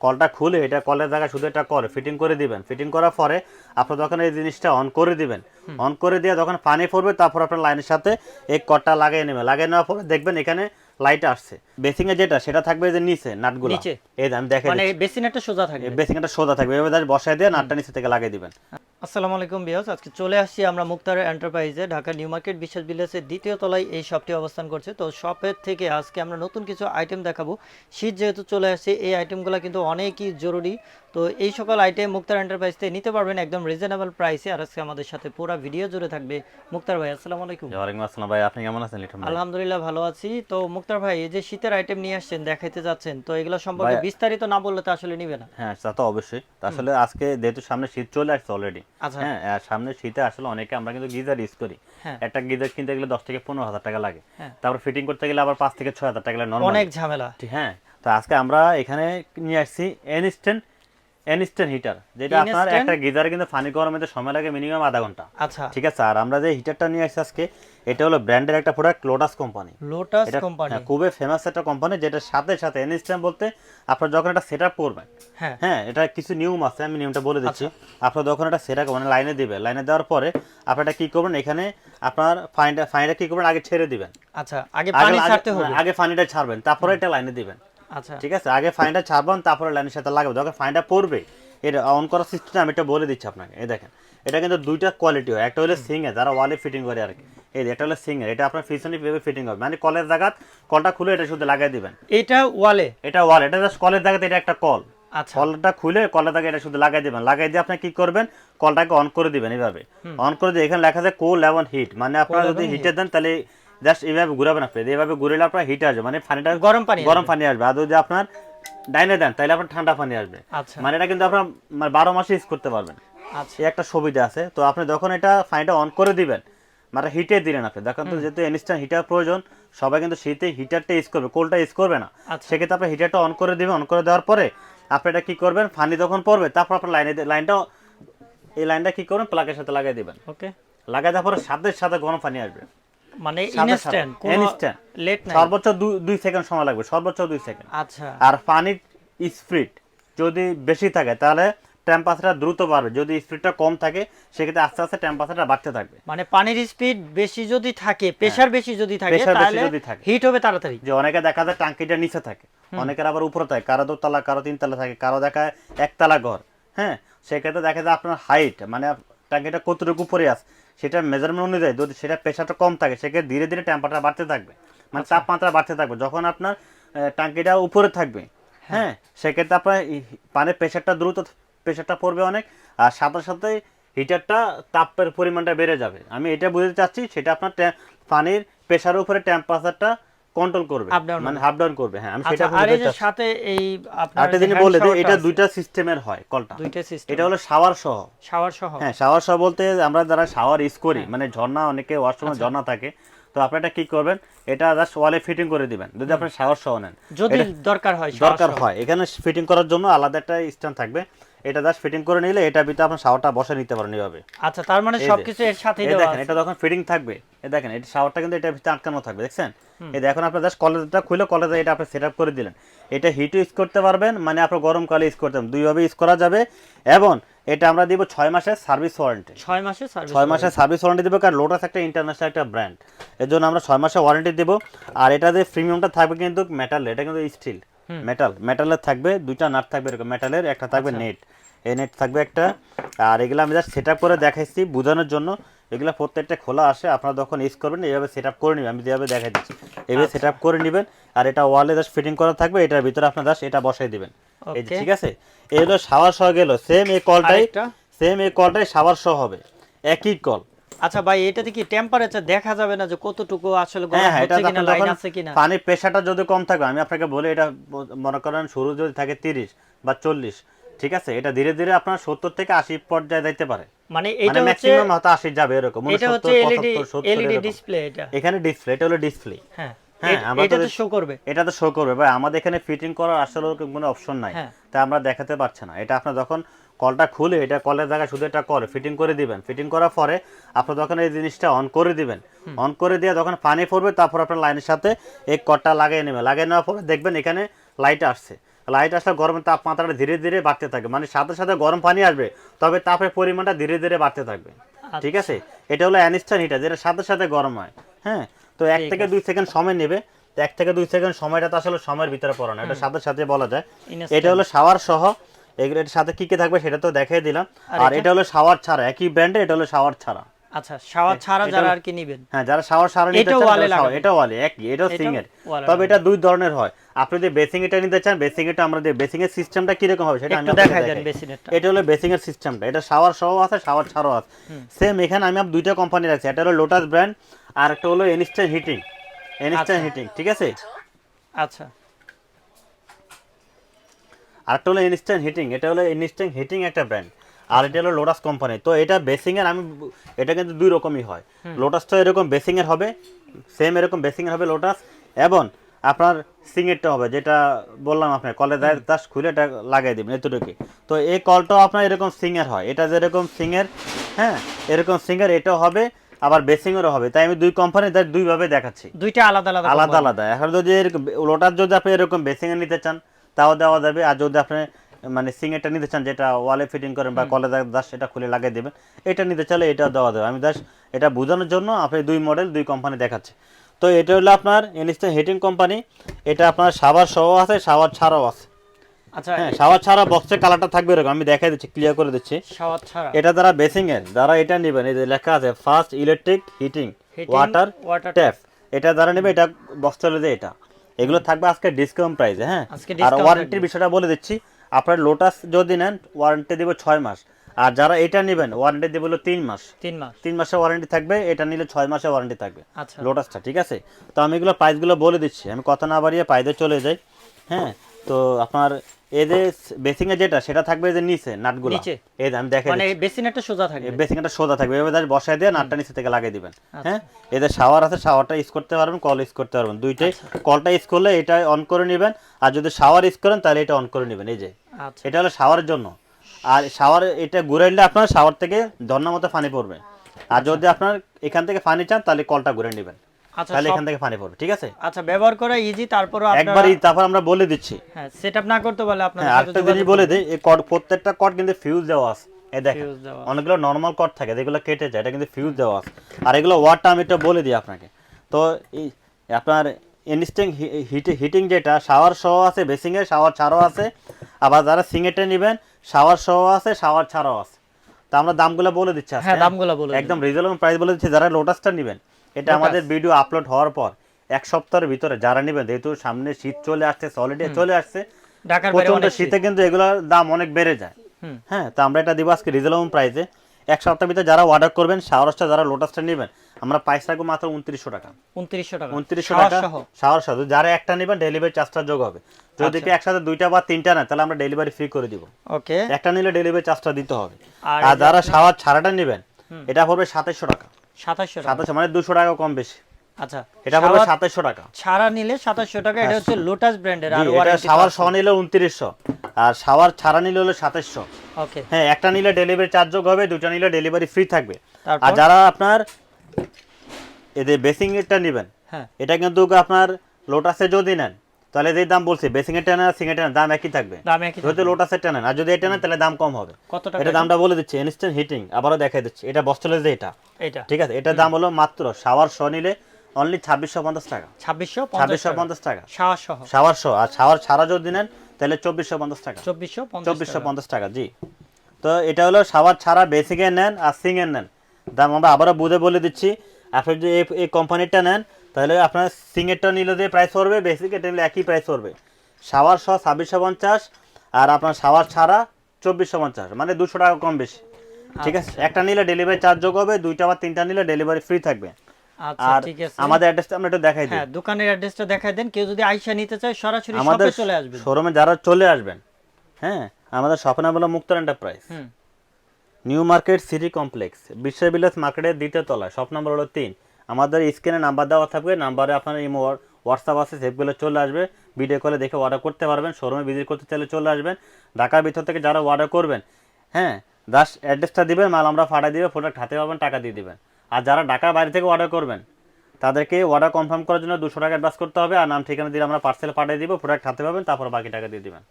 কলটা খুলে এটা কলের জায়গায় শুধু এটা কল ফিটিং করে দিবেন। ফিটিং করার পরে আপনার যখন এই জিনিসটা অন করে দিবেন অন করে দিয়ে যখন পানি পড়বে তারপর আপনার লাইনের সাথে এই কলটা লাগিয়ে নেবেন। লাগিয়ে নেওয়ার পরে দেখবেন এখানে লাইট আসছে। বেসিং এ যেটা সেটা থাকবে যে নিচে নাটগুলো। নিচে? এই আমি দেখে মানে বেসিনেরটা সোজা থাকবে। বেসিং একটা সোজা থাকবে। এভাবে বসায় দিয়ে নাটটা নিচে থেকে লাগিয়ে দিবেন। আসসালামু আলাইকুম বিয়াস আজকে চলে আসছি আমরা মুক্তার এন্টারপ্রাইজে। ঢাকা নিউ মার্কেট বিশ্বাস বিলেসের দ্বিতীয় তলায় এই শপটি অবস্থান করছে। তো শপের থেকে আজকে আমরা নতুন কিছু আইটেম দেখাবো। শীত যেহেতু চলে আসছে এই আইটেমগুলো কিন্তু অনেকই জরুরি। তো এই সকল আইটেম মুক্তার এন্টারপ্রাইজ থেকে নিতে পারবেন একদম রিজনেবল প্রাইসে আর আজকে আমাদের সাথে পুরো ভিডিও জুড়ে থাকবে মুক্তার ভাই। আসসালামু আলাইকুম। ওয়ালাইকুম আসসালাম ভাই আপনি কেমন আছেন? লিটন আলহামদুলিল্লাহ ভালো আছি। তো মুক্তার ভাই এই যে শীতের আইটেম নিয়ে আসছেন দেখাইতে যাচ্ছেন তো এগুলো সম্পর্কে বিস্তারিত না বললে তো আসলে নিবে না। হ্যাঁ তা তো অবশ্যই। আসলে আজকে যেহেতু সামনে শীত চলে আসছে অলরেডি। হ্যাঁ সামনে শীতে আসলে অনেকে আমরা কিন্তু গিজার ইউজ করি। হ্যাঁ। একটা গিজার কিনতে গেলে দশ থেকে পনেরো হাজার টাকা লাগে। হ্যাঁ। তারপর ফিটিং করতে গেলে আবার পাঁচ থেকে ছয় হাজার টাকা লাগে অনেক ঝামেলা। হ্যাঁ। তো আজকে আমরা এখানে নিয়ে আসছি এনস্ট্যান্ট এনস্ট্যান্ট হিটার যেটা আপনার একটা গিজারে কিন্তু পানি গরমে সময় লাগে মিনিমাম আধা ঘণ্টা। আচ্ছা। ঠিক আছে? আর আমরা যে হিটারটা নিয়ে আসছি আজকে এটা হলো ব্র্যান্ডের একটা product Lotus company Lotus company খুবই ফেমাস একটা কোম্পানি যেটার সাথে সাথে এনস্ট্যান্ট বলতে আপনার যখন এটা সেট আপ করবেন হ্যাঁ। হ্যাঁ এটা কিছু নিয়ম আছে আমি নিয়মটা বলে দিচ্ছি। আপনার যখন এটা সেরা মানে লাইনে দিবে লাইনে দেওয়ার পরে আপনার এটা কি করবেন এখানে আপনার ফাইনটা ফাইনটা কি করবেন আগে ছেড়ে দিবেন। আচ্ছা আগে পানি ছাড়তে হবে। আগে ফানিটা ছাড়বেন তারপরে এটা লাইনে দিবেন। আচ্ছা। ঠিক আছে আগে ফাইনটা ছাড়বেন তারপরে লাইনের সাথে লাগাবেন যখন ফাইনটা পড়বে। এটা অন করার সিস্টেম আমি এটা বলে দিচ্ছি আপনাকে। এই দেখেন এটা কিন্তু দুইটা কোয়ালিটি হয়। একটা হলো সিঙ্গের যারা ওয়ালে ফিটিং করে আর কি। এই এটা হলো সিঙ্গের এটা আপনার পিছনে ভেবে ফিটিং হবে। মানে কলের জায়গা কলটা খুলে এটা শুধু লাগাই দিবেন। এটা ওয়ালে এটা ওয়াল এটা জাস্ট কলের জায়গাতে এটা একটা কল। আচ্ছা। কলটা খুলে কলের জায়গায় এটা শুধু লাগাই দিবেন। লাগাই দিয়ে আপনি কি করবেন? কলটাকে অন করে দিবেন এইভাবে। অন করে দিয়ে এখানে লেখা আছে কোল এবং হিট মানে আপনারা যদি হিটে দেন তাহলে জাস্ট এইভাবে ঘুরাবেন আপনি। এইভাবে ঘুরেলে আপনার হিট আসবে মানে পানিটা গরম পানি গরম পানি আসবে। আর যদি আপনার ডাইনে দেন তাহলে আপনার ঠান্ডা পানি আসবে। আচ্ছা। মানে এটা কিন্তু আপনার মানে বারো মাসে ইউজ করতে পারবেন। আচ্ছা। এই একটা সুবিধা আছে। তো আপনি যখন এটা ফাইনটা অন করে দিবেন মানে হিটে দিলেন আপনি দেখেন তো যেহেতু ইনস্ট্যান্ট হিটার প্রয়োজন সবাই কিন্তু শীতে হিটারটা ইউজ করবে কোলটা ইউজ করবে না। আচ্ছা। সেক্ষেত্রে আপনি হিটারটা অন করে দিবেন অন করে দেওয়ার পরে আপনি এটা কি করবেন ফানি যখন পড়বে তারপর আপনার লাইনে লাইনটা এই লাইনটা কি করবেন প্লাগের সাথে লাগাই দিবেন। ওকে লাগাই দেওয়ার পরে সাথে সাথে গরম পানি আসবে। মানে। Instant Instant। লেট নাই সর্বোচ্চ দুই- দুই সেকেন্ড সময় লাগবে সর্বোচ্চ দুই সেকেন্ড আচ্ছা। আর পানির স্পিড যদি বেশি থাকে তাহলে টেম্পারেচারটা দ্রুত বাড়বে। যদি স্পিডটা কম থাকে সেক্ষেত্রে আস্তে আস্তে টেম্পারেচারটা বাড়তে থাকবে। মানে পানির স্পিড বেশি যদি থাকে প্রেসার বেশি যদি থাকে তাহলে। হিট হবে তাড়াতাড়ি। যে অনেকে দেখা যায় টাঙ্কিটা নিচে থাকে অনেকের আবার উপরে থাকে কারও দোতলা কারও তিনতলা থাকে কারও দেখায় একতলা ঘর। হ্যাঁ সেক্ষেত্রে দেখা যায় আপনার হাইট মানে টাঙ্কিটা কতটুকু উপরে আছে? সেটা মেজারমেন্ট অনুযায়ী যদি সেটা প্রেশারটা কম থাকে সেক্ষেত্রে ধীরে ধীরে টেম্পারেচার বাড়তে থাকবে। মানে আচ্ছা। তাপমাত্রা বাড়তে থাকবে। যখন আপনার ট্যাঙ্কিটা উপরে থাকবে হ্যাঁ। সেক্ষেত্রে আপনার পানির প্রেশারটা দ্রুত প্রেশারটা পড়বে অনেক। আর সাথে সাথে হিটারটা তাপের পরিমাণটা বেড়ে যাবে। আমি এটা বুঝতে চাচ্ছি সেটা আপনার পানির প্রেশারের উপরে টেম্পারেচারটা কন্ট্রোল করবে। মানে হাফ ডাউন করবে হ্যাঁ আমি সেটা আচ্ছা আর বুঝতে চাচ্ছি। সাথে এই আপনার জিনিস বলে দিই এটা দুইটা সিস্টেমের হয় কলটা দুইটা সিস্টেম এটা হলো শাওয়ার সহ। শাওয়ার সহ। হ্যাঁ শাওয়ার সহ বলতে আমরা যারা শাওয়ার ইউজ করি হ্যাঁ। মানে ঝর্ণা অনেকে ওয়াশরুমে আচ্ছা। ঝর্ণা থাকে তো আপনি এটা কি করবেন? এটা জাস্ট ওয়ালে ফিটিং করে দিবেন। যদি আপনি শাওয়ার সহ নেন। যদি দরকার হয় দরকার হয়। এখানে ফিটিং করার জন্য আলাদা একটা স্ট্যান্ড থাকবে। এটা জাস্ট ফিটিং করে নিলে এটা ভিতরে আপনি শাওয়ারটা বসে নিতে পারেন এইভাবে। আচ্ছা তার মানে সবকিছু এর এই দেওয়া দেখেন এটা যখন ফিটিং থাকবে এই দেখেন এটা শাওয়ারটা কিন্তু এটা ভিতরে আটকানো থাকবে দেখছেন? এই দেখুন আপনি জাস্ট কলেজটা খুলে কলেজে এটা আপনি সেট আপ করে দিলেন। এটা হিট ইউজ করতে পারবেন মানে আপনার গরমকালে ইউজ করতে পারবেন। দুইভাবে ইউজ করা যাবে। এবং এটা আমরা দিব ছয় মাসের সার্ভিস ওয়ারেন্টি। ছয় মাসের সার্ভিস ছয় মাসের সার্ভিস ওয়ারেন্টি দেবো কারণ লোটাস একটা ইন্টারন্যাশনাল একটা ব্র্যান্ড এর জন্য আমরা ছয় মাসের ওয়ারেন্টি দেবো। আর এটা যে প্রিমিয়ামটা থাকবে কিন্তু মেটাল এটা কিন্তু স্টিল মেটাল মেটালের থাকবে দুইটা নাট থাকবে এরকম মেটালের একটা থাকবে নেট এই নেট থাকবে একটা। আর এগুলো আমি জাস্ট সেট আপ করে দেখাইছি বোঝানোর জন্য। এগুলো প্রত্যেকটা খোলা আসে আপনারা যখন ইউজ করবেন এইভাবে সেট করে নেবেন। আমি যেভাবে দেখাই দিচ্ছি। এইভাবে সেট আপ করে নেবেন আর এটা ওয়ালে জাস্ট ফিটিং করা থাকবে এটার ভিতরে আপনার জাস্ট এটা বসাই দিবেন। এই যে ঠিক আছে? এই হলো শাওয়ার সহ গেল। সেম এই কলটাই সেম এই কলটাই শাওয়ার সহ হবে। একই কল আচ্ছা ভাই এটাতে কি টেম্পারেচার দেখা যাবে না যে কতটুকু আসলে গরম হ্যাঁ হ্যাঁ হচ্ছে কিনা লাইন আছে কিনা? পানির প্রেশারটা যদি কম থাকে আমি আপনাকে বলি এটা মনে করেন শুরু যদি থাকে তিরিশ বা চল্লিশ ঠিক আছে? এটা ধীরে ধীরে আপনার সত্তর থেকে আশি পর্যায়ে যাইতে পারে। মানে মানে এটা হচ্ছে ম্যাক্সিমাম হয়তো আশি যাবে এরকম মানে এটা হচ্ছে এলইডি এলইডি ডিসপ্লে এটা। এখানে ডিসপ্লে এটা হলো ডিসপ্লে হ্যাঁ হ্যাঁ, এট- তো শো করবে। এটা তো শো করবে। ভাই আমাদের এখানে ফিটিং করার আসলে কোনো অপশন নাই। হ্যাঁ। তা আমরা দেখাতে পারছি না। এটা আপনার যখন কলটা খুলে এটা কলের জায়গায় শুধু এটা করে ফিটিং করে দিবেন। ফিটিং করার পরে আপনি যখন এই জিনিসটা অন করে দিবেন অন করে দিয়ে যখন পানি পড়বে তারপর আপনার লাইনের সাথে এই কটটা লাগিয়ে নেবেন। লাগিয়ে নেওয়ার পরে দেখবেন এখানে লাইট আসছে। লাইট আসলে গরমের তাপমাত্রাটা ধীরে ধীরে বাড়তে থাকবে। মানে সাথে সাথে গরম পানি আসবে তবে তাপের পরিমাণটা ধীরে ধীরে বাড়তে থাকবে। ঠিক আছে? এটা হলো অ্যানিস্টান হিটার যেটা সাথে সাথে গরম হয়। হ্যাঁ? তো এক থেকে দুই সেকেন্ড সময় নেবে। তো এক থেকে দুই সেকেন্ড সময়টা তো আসলে সময়ের ভিতরে পড়ে না। এটা সাথে সাথে বলা যায়। এটা হলো শাওয়ার সহ। এগুলো এটার সাথে কি কি থাকবে সেটা তো দেখাই দিলাম। আর এটা? এটা হলো শাওয়ার ছাড়া। একই ব্র্যান্ডে এটা হলো শাওয়ার ছাড়া। আচ্ছা শাওয়ার ছাড়া এটা- যারা আর কি নিবেন? হ্যাঁ যারা শাওয়ার সারা নিতে এটাও চান ওয়ালে একই সিঙ্গেল। তবে এটা দুই ধরনের হয়। আপনি যদি বেসিং এটা নিতে চান বেসিং এটা আমরা বেসিং এর সিস্টেমটা হবে সেটা আমি দেখাই দেন এটা হলো বেসিং এর সিস্টেমটা। এটা শাওয়ার সহ আছে শাওয়ার ছাড়াও আছে। সেম এখানে আমি আপ দুইটা কোম্পানি রাখছি। এটা হলো লোটাস ব্র্যান্ড আর একটা হলো ইনস্ট্যান্ট হিটিং ইনস্ট্যান্ট হিটিং ঠিক আছে? আচ্ছা। আর একটা হলো ইনস্ট্যান্ট হিটিং এটা হলো ইনস্ট্যান্ট হিটিং একটা ব্র্যান্ড আর এটা হলো লোটাস কোম্পানি তো এটা বেসিং এর আমি এটা কিন্তু দুই রকমই হয়। লোটাসটা এরকম বেসিং এর হবে সেম এরকম বেসিং এর হবে লোটাস এবং আপনার সিঙ্গেরটা হবে যেটা বললাম আপনার কলে দেয় তাস খুলে এটা লাগাই দেবেন এতটুকু তো এই কলটাও আপনার এরকম সিঙ্গের হয়। এটা যেরকম সিঙ্গের হ্যাঁ এরকম সিঙ্গের এটাও হবে আবার বেসিংয়েরও হবে। তাই আমি দুই কোম্পানি তাই দুইভাবে দেখাচ্ছি। দুইটা আলাদা আলাদা আলাদা আলাদা। এখন যদি এরকম লোটার যদি আপনি এরকম বেসিংয়ে নিতে চান তাও দেওয়া যাবে। আর যদি আপনি মানে সিঙ্গেরটা নিতে চান যেটা ওয়ালে ফিটিং করেন বা কলে দাস এটা খুলে লাগিয়ে দেবেন এটা নিতে চাইলে এটা দেওয়া যাবে। আমি দাস এটা বোঝানোর জন্য আপনি দুই মডেল দুই কোম্পানি দেখাচ্ছে। তো এটা হলো আপনার ইনস্ট্যান্ট হিটিং কোম্পানি এটা আপনার সাবার সহ আছে সাবার ছাড়াও আছে। আচ্ছা হ্যাঁ সাবার ছাড়া বক্সের কালারটা থাকবে এরকম আমি দেখাই দিচ্ছি ক্লিয়ার করে দিচ্ছি। ছাড়া? এটা যারা বেসিং এর যারা এটা নেবেন এই যে লেখা আছে first electric heating water tap এটা যারা নেবে এটা বক্স চলে যায় এটা। এগুলো থাকবে আজকে ডিসকাউন্ট প্রাইসে হ্যাঁ। আর ওয়ারেন্টির বিষয়টা বলে দিচ্ছি আপনার লোটাস যদি নেন ওয়ারেন্টি দিব ছয় মাস। আর যারা এটা নেবেন ওয়ারেন্টি দেবে হলো তিন মাস। তিন মাস। তিন মাসের ওয়ারেন্টি থাকবে এটা নিলে ছয় মাসের ওয়ারেন্টি থাকবে। আচ্ছা। লোটাসটা ঠিক আছে? তো আমি এগুলো প্রাইসগুলো বলে দিচ্ছি। আমি কথা না বাড়িয়ে প্রাইসে চলে যাই। হ্যাঁ? তো আপনার এদের বেসিং এ যেটা সেটা থাকবে যে নিচে নাটগুলো। নিচে? এই আমি দেখে মানে বেসিনেরটা সোজা থাকবে। বেসিং একটা সোজা থাকবে। জাস্ট বসায় দিয়ে নাটটা নিচে থেকে লাগিয়ে দিবেন। হ্যাঁ? এদের শাওয়ার আছে শাওয়ারটা ইউজ করতে পারবেন কল ইউজ করতে পারবেন। দুইটাই কলটা ইউজ করলে এটা অন করে নেবেন। আর যদি শাওয়ার ইউজ করেন তাহলে এটা অন করে নেবেন। এই যে। আচ্ছা। এটা হলো শাওয়ারের জন্য। আর শাওয়ার এটা ঘুরাইলে আপনার শাওয়ার থেকে ঝর্ণার মতো পানি পড়বে। আর যদি আপনার এখান থেকে পানি চান তাহলে কলটা ঘুরে নেবেন। আচ্ছা তাহলে সব- এখান থেকে পানি পড়বে ঠিক আছে? আচ্ছা ব্যবহার করা ইজি আপনারা একবারই তারপর আমরা বলে দিচ্ছি। হ্যাঁ সেটআপ না করতে পারলে হ্যাঁ আরেকটা জিনিস বলে দিই এই কট প্রত্যেকটা কট কিন্তু ফিউজ দেওয়া আছে। এই দেখেন অনেকগুলো নর্মাল কট থাকে যেগুলো কেটে যায় এটা কিন্তু ফিউজ দেওয়া আছে। আর এগুলো আমি একটু বলে দিই আপনাকে। তো এই আপনার ইনস্টিং হিটিং যেটা শাওয়ার সহ আছে বেসিংয়ে শাওয়ার ছাড়াও আছে। আবার যারা সিঙ্গেটে নেবেন শাওয়ার সহ আছে শাওয়ার ছাড়াও আছে। তো আমরা দামগুলো বলে দিচ্ছি হ্যাঁ দামগুলো বলে একদম রিজনেবল প্রাইস বলে দিচ্ছি যারা লোটাসটা নেবেন। এটা আমাদের ভিডিও আপলোড হওয়ার পর এক সপ্তাহের ভিতরে যারা নেবেন যেহেতু সামনে শীত চলে আসছে সলিডে চলে আসছে প্রচণ্ড শীতে। কিন্তু এগুলোর দাম অনেক বেড়ে যায়। হ্যাঁ তো আমরা এটা দিব আজকে রিজনেবল প্রাইসে এক সপ্তাহের ভিতরে যারা অর্ডার করবেন শাওয়ারসটা যারা লোটাসটা নেবেন আমরা প্রাইস রাখব মাত্র উনত্রিশশো টাকা। উনত্রিশশো টাকা। উনত্রিশশো টাকা সহ। যারা একটা নেবেন ডেলিভারি চার্জটা যোগ হবে। যদি আচ্ছা। কেউ একসাথে দুইটা বা তিনটা নেয় তাহলে আমরা ডেলিভারি ফ্রি করে দিব। ওকে একটা নিলে ডেলিভারি চার্জটা দিতে হবে। আর যারা শাওয়ার ছাড়াটা নেবেন এটা পড়বে সাতাইশশো টাকা। সাতাশশো সাতাশশো মানে দুশো টাকা কম বেশি। আচ্ছা এটা পড়বে শাওয়ার সাতাইশশো টাকা। ছাড়া নিলে সাতাশশো টাকা এটা হচ্ছে লোটাস ব্র্যান্ডের আর ওয়ারেন্টি শাওয়ার সহ নিলে উনত্রিশশো আর শাওয়ার ছাড়া নিলে হলো সাতাইশশো ওকে। হ্যাঁ একটা নিলে ডেলিভারি চার্জ যোগ হবে দুটো নিলে ডেলিভারি ফ্রি থাকবে। আর যারা আপনার এদের বেসিং এরটা নেবেন হ্যাঁ। এটা কিন্তু আপনার লোটাসে যদি নেন তাহলে যে দাম বলছি বেসিং এর টেন আর সিং এর দাম একই থাকবে। দাম একই যদি লোটাসের টেনেন আর যদি এটা নেন তাহলে দাম কম হবে। কত টাকা এটা দামটা বলে দিচ্ছি ইনস্ট্যান্ট হিটিং আবারও দেখাই দিচ্ছি। এটা বস্টলে যে এটা। এটা ঠিক আছে? এটার দাম হলো মাত্র শাওয়ার শ নিলে অনলি ছাব্বিশশো পঞ্চাশ টাকা। ছাব্বিশশো ছাব্বিশশো পঞ্চাশ টাকা। শাওয়ার সহ শাওয়ার শ আর শাওয়ার ছাড়া যদি নেন তাহলে চব্বিশশো পঞ্চাশ টাকা। চব্বিশশো চব্বিশশো পঞ্চাশ টাকা জি। তো এটা হলো সাবার ছাড়া বেসিকের নেন আর সিং এর নেন। দাম আমরা আবারও বুঝে বলে দিচ্ছি। আপনি যদি এই কোম্পানিটা নেন তাহলে আপনার সিংয়েরটা নিলে যে প্রাইস পড়বে বেসিকেরটা নিলে একই প্রাইস পড়বে। সাওয়ার সহ ছাব্বিশশো পঞ্চাশ আর আপনার সাওয়ার ছাড়া চব্বিশশো পঞ্চাশ মানে দুশো টাকা কম বেশি। ঠিক আছে? একটা নিলে ডেলিভারি চার্জ যোগ হবে দুইটা বা তিনটা নিলে ডেলিভারি ফ্রি থাকবে। আচ্ছা আর আমাদের অ্যাড্রেসটা আমরা একটু দেখাই দিই। হ্যাঁ দোকানের অ্যাড্রেসটা দেখাই দেন কেউ যদি আইসা নিতে চায় সরাসরি শপে চলে আসবেন। শোরুমে যারা চলে আসবেন হ্যাঁ আমাদের শপের নাম হলো Muktar Enterprise New Market City Complex Bishwabilash মার্কেটের দ্বিতীয় তলায় শপ নম্বর হলো তিন। আমাদের স্ক্রিনে নাম্বার দেওয়া থাকবে, নাম্বারে আপনার ইমো হোয়াটসঅ্যাপ আছে সেগুলো চলে আসবে। ভিডিও কলে দেখে অর্ডার করতে পারবেন শোরুমে ভিজিট করতে চাইলে চলে আসবেন। ঢাকার ভিতর থেকে যারা অর্ডার করবেন হ্যাঁ জাস্ট অ্যাড্রেসটা দিবেন, মাল আমরা ফাটা দিবে প্রোডাক্ট হাতে পাবেন, টাকা দিয়ে দেবেন। আর যারা ঢাকার বাইরে থেকে অর্ডার করবেন, তাদেরকে অর্ডার কনফার্ম করার জন্য দুশো টাকা অ্যাডভান্স করতে হবে। আর নাম ঠিকানা দিলে আমরা পার্সেল পাঠিয়ে দিব প্রোডাক্ট হাতে পাবেন, তারপর বাকি টাকা দিয়ে দিবেন।